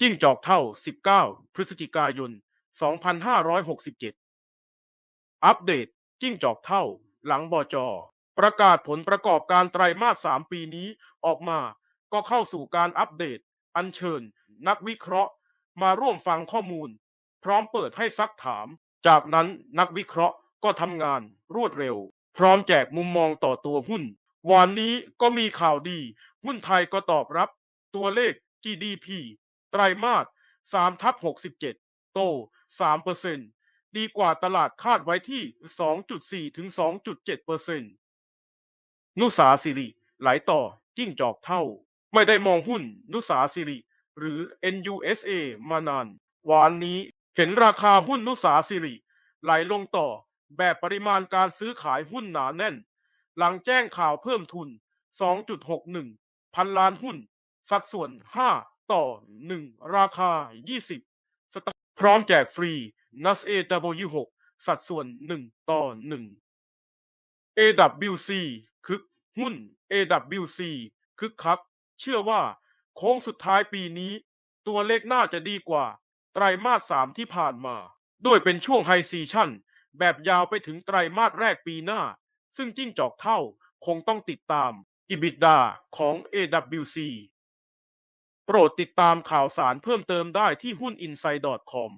จิ้งจอกเท่า 19 พฤศจิกายน 2567 อัปเดต จิ้งจอกเท่า หลังบอจประกาศผลประกอบการไตรมาส 3 ปีนี้ออกมา ก็เข้าสู่การอัปเดต อัญเชิญ นักวิเคราะห์ มาร่วมฟังข้อมูล พร้อมเปิดให้ซักถาม จากนั้นนักวิเคราะห์ก็ทำงานรวดเร็ว พร้อมแจกมุมมองต่อตัวหุ้น วันนี้ก็มีข่าวดี หุ้นไทยก็ตอบรับ ตัวเลข GDP ไตรมาส3ทับ67โต3%ดีกว่าตลาดคาดไว้ที่2.4ถึง2.7%นุสาสิริไหลต่อจิ้งจอกเท่า ไม่ได้มองหุ้นนุสาสิริหรือ NUSA มานานวันนี้เห็นราคาหุ้นนุสาสิริไหลลงต่อแบบปริมาณการซื้อขายหุ้นหนาแน่น หลังแจ้งข่าวเพิ่มทุน 2.61 พันล้านหุ้น สัดส่วน5 ต่อ 1 ราคา 20 สตางค์พร้อมแจกฟรี NAS AW6 สัดส่วน 1 ต่อ 1 AWC คึกหุ้น AWC คึกคัก เชื่อว่าโค้งสุดท้ายปีนี้ ตัวเลขน่าจะดีกว่า ไตรมาส3ที่ผ่านมา ด้วยเป็นช่วงไฮซีชั่น แบบยาวไปถึงไตรมาสแรกปีหน้า ซึ่งจิ้งจอกเท่าคงต้องติดตาม EBITDA ของ AWC โปรดติดตามข่าวสารเพิ่มเติมได้ที่หุ้นอินไซด์ดอทคอม